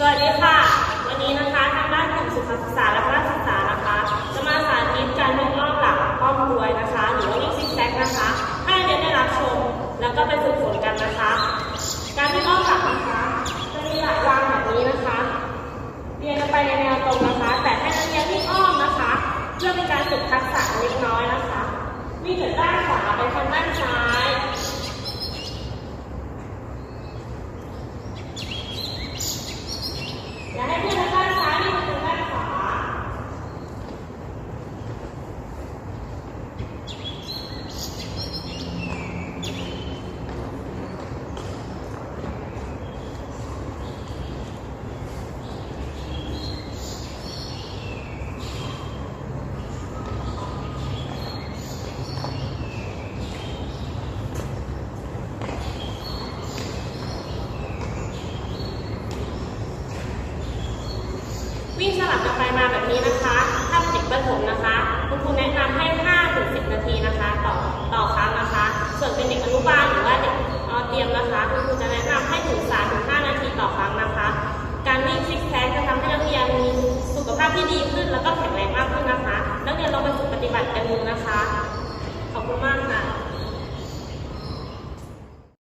สวัสดีค่ะ วันนี้นะคะทางด้านกลุ่มสุขศึกษาและราชศึกษานะคะ จะมาสาธิตการทงลองหลักป้อมรวยนะคะ หรือว่าลูกซิกแซกนะคะ ให้เด็กได้รับชม แล้วก็ไปฝึกฝน ನನಗೆ วิ่งสลับกันไปมาแบบนี้นะคะ ถ้าติดประถมนะคะ คุณครูแนะนำให้5ถึง10 นาทีนะคะ ต่อต่อครั้งนะคะ ส่วนเป็นเด็กอนุบาลหรือว่าเด็กเตรียมนะคะ คุณครูจะแนะนำให้ถึง3ถึง5นาทีต่อครั้งนะคะ การวิ่งซิกแซกจะทำให้นักเรียนมีสุขภาพที่ดีขึ้น แล้วก็แข็งแรงมากขึ้นนะคะ นักเรียนลองไปฝึกปฏิบัติกันดูนะคะ ขอบคุณมาก